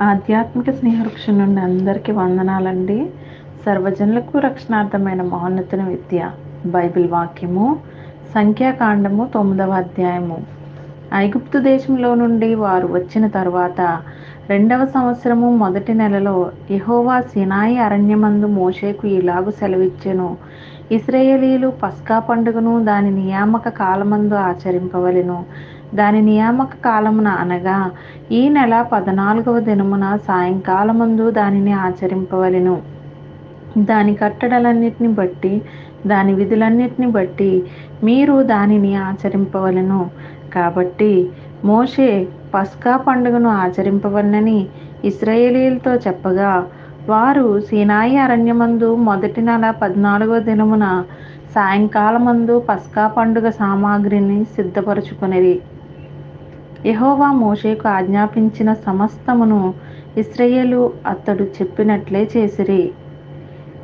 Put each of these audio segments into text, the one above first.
ఆధ్యాత్మిక స్నేహవృక్షం నుండి అందరికీ వందనాలండి. సర్వజనులకు రక్షణార్థమైన మహోన్నతుని విద్య బైబిల్ వాక్యము సంఖ్యాకాండము తొమ్మిదవ అధ్యాయము. ఐగుప్తు దేశంలో నుండి వారు వచ్చిన తరువాత రెండవ సంవత్సరము మొదటి నెలలో యహోవా సినాయి అరణ్యమందు మోషేకు ఇలాగు సెలవిచ్చెను. ఇస్రాయేలీలు పస్కా పండుగను దాని నియామక కాలమందు ఆచరింపవలెను. దాని నియామక కాలమున అనగా ఈ నెల పద్నాలుగవ దినమున సాయంకాలమందు దానిని ఆచరింపవలను. దాని కట్టడలన్నిటిని బట్టి దాని విధులన్నిటిని బట్టి మీరు దానిని ఆచరింపవలను. కాబట్టి మోషే పస్కా పండుగను ఆచరింపవలనని ఇస్రాయేలీలతో చెప్పగా వారు సీనాయి అరణ్యమందు మొదటి నెల పద్నాలుగవ దినమున సాయంకాలమందు పస్కా పండుగ సామాగ్రిని సిద్ధపరచుకునేది యహోవా మోషేకు ఆజ్ఞాపించిన సమస్తమును ఇస్రయేలు అతడు చెప్పినట్లే చేసిరి.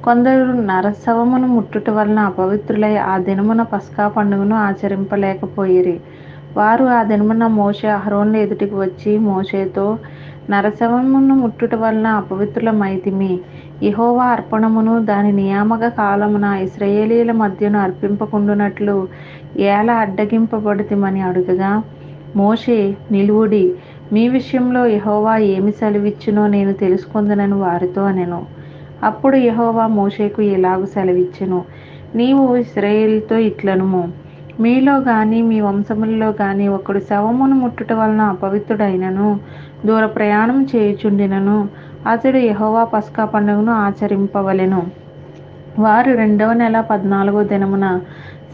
కొందరు నరసవమును ముట్టుట వలన అపవిత్రులై ఆ దినమున పస్కా పండుగను ఆచరింపలేకపోయిరి. వారు ఆ దినమున మోషే అహరోన్ల ఎదుటికి వచ్చి మోషేతో నరసవమును ముట్టుట వలన అపవిత్రులమైతిమి ఇహోవా అర్పణమును దాని నియామక కాలమున ఇస్రయేలీల మధ్యను అర్పింపకుండునట్లు ఏల అడ్డగింపబడితిమని అడుగగా మోషే నిలువుడి మీ విషయంలో యహోవా ఏమి సెలవిచ్చునో నేను తెలుసుకుందనని వారితో అనెను. అప్పుడు యహోవా మోషేకు ఇలాగు సెలవిచ్చెను? నీవు ఇస్రాయేల్తో ఇట్లనుము. మీలో కానీ మీ వంశములలో కానీ ఒకడు శవమును ముట్టుట వలన అపవిత్రుడైనను దూర ప్రయాణం చేయుచుండినను అతడు యహోవా పస్కా పండుగను ఆచరింపవలెను. వారు రెండవ నెల పద్నాలుగో దినమున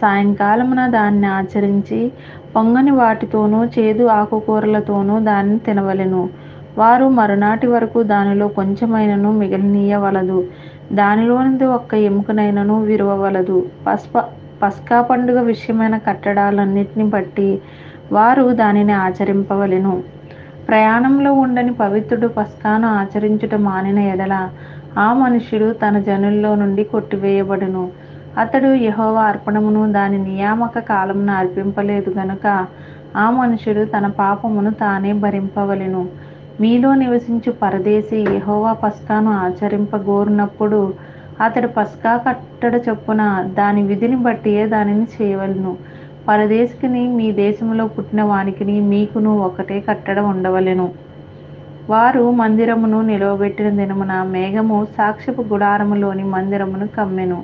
సాయంకాలమున దాన్ని ఆచరించి పొంగని వాటితోనూ చేదు ఆకుకూరలతోనూ దాన్ని తినవలెను. వారు మరునాటి వరకు దానిలో కొంచెమైనను మిగలనీయవలదు. దానిలోనిది ఒక్క ఎముకనైనను విరువవలదు. పస్ప పస్కా పండుగ విషయమైన కట్టడాలన్నిటిని బట్టి వారు దానిని ఆచరింపవలెను. ప్రయాణంలో ఉండని పవిత్రుడు పస్కాను ఆచరించుట మానిన ఎడల ఆ మనుష్యుడు తన జనుల్లో నుండి కొట్టివేయబడును. అతడు యహోవ అర్పణమును దాని నియామక కాలమును అర్పింపలేదు గనుక ఆ మనుషుడు తన పాపమును తానే భరింపవలెను. మీలో నివసించు పరదేశి యహోవా పస్కాను ఆచరింపగోరినప్పుడు అతడు పస్కా కట్టడ చొప్పున దాని విధిని బట్టియే దానిని చేయవలను. పరదేశికిని మీ దేశంలో పుట్టిన వానికిని మీకును ఒకటే కట్టడ ఉండవలెను. వారు మందిరమును నిలవబెట్టిన దినమున మేఘము సాక్షపు గుడారములోని మందిరమును కమ్మెను.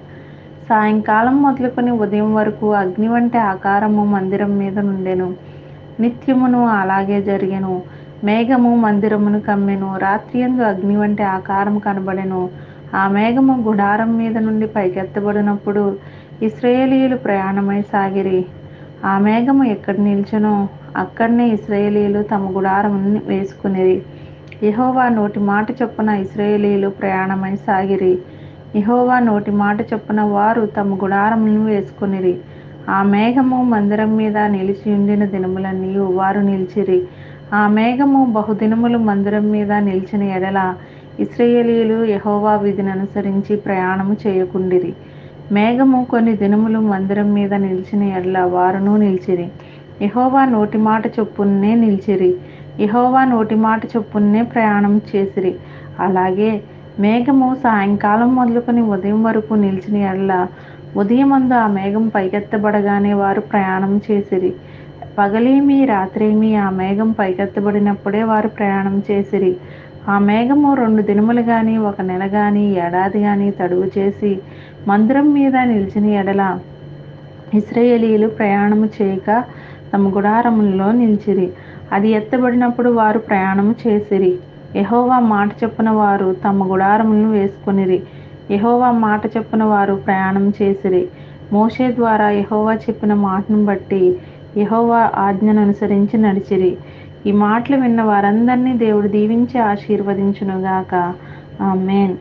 సాయంకాలం మొదలుకొని ఉదయం వరకు అగ్ని వంటి ఆకారము మందిరం మీద నుండెను. నిత్యమును అలాగే జరిగెను. మేఘము మందిరమును కమ్మెను. రాత్రియందు అగ్ని వంటి ఆకారం కనబడెను. ఆ మేఘము గుడారం మీద నుండి పైకెత్తబడినప్పుడు ఇస్రాయేలీలు ప్రయాణమై సాగిరి. ఆ మేఘము ఎక్కడ నిల్చునో అక్కడనే ఇస్రాయేలీలు తమ గుడారమును వేసుకునిరి. ఇహోవా నోటి మాట చొప్పున ఇస్రాయేలీలు ప్రయాణమై సాగిరి. ఇహోవా నోటి మాట చొప్పున వారు తమ గుడారములను వేసుకునిరి. ఆ మేఘము మందిరం మీద నిలిచి ఉండిన దినములన్నీ వారు నిలిచిరి. ఆ మేఘము బహుదినములు మందిరం మీద నిలిచిన ఎడల ఇస్రయేలీలు యహోవా విధిని అనుసరించి ప్రయాణము చేయకుండిరి. మేఘము కొన్ని దినములు మందిరం మీద నిలిచిన ఎడల వారును నిలిచిరి. యహోవా నోటి మాట చొప్పునే నిలిచిరి. ఇహోవా నోటి మాట చొప్పునే ప్రయాణం చేసిరి. అలాగే మేఘము సాయంకాలం మొదలుకొని ఉదయం వరకు నిలిచిన ఎడల ఉదయమందు ఆ మేఘం పైకెత్తబడగానే వారు ప్రయాణం చేసిరి. పగలేమి రాత్రేమి ఆ మేఘం పైకెత్తబడినప్పుడే వారు ప్రయాణం చేసిరి. ఆ మేఘము రెండు దినములు కానీ ఒక నెల కానీ ఏడాది కానీ తడువు చేసి మందిరం మీద నిలిచిన ఎడల ఇస్రాయేలీలు ప్రయాణము చేయక తమ గుడారములలో నిలిచిరి. అది ఎత్తబడినప్పుడు వారు ప్రయాణము చేసిరి. యహోవా మాట చెప్పిన వారు తమ గుడారములను వేసుకొనిరి. యహోవా మాట చెప్పిన వారు ప్రయాణం చేసిరి. మోషే ద్వారా యహోవా చెప్పిన మాటను బట్టి యహోవా ఆజ్ఞను అనుసరించి నడిచిరి. ఈ మాటలు విన్న వారందరినీ దేవుడు దీవించి ఆశీర్వదించునుగాక. ఆమెన్.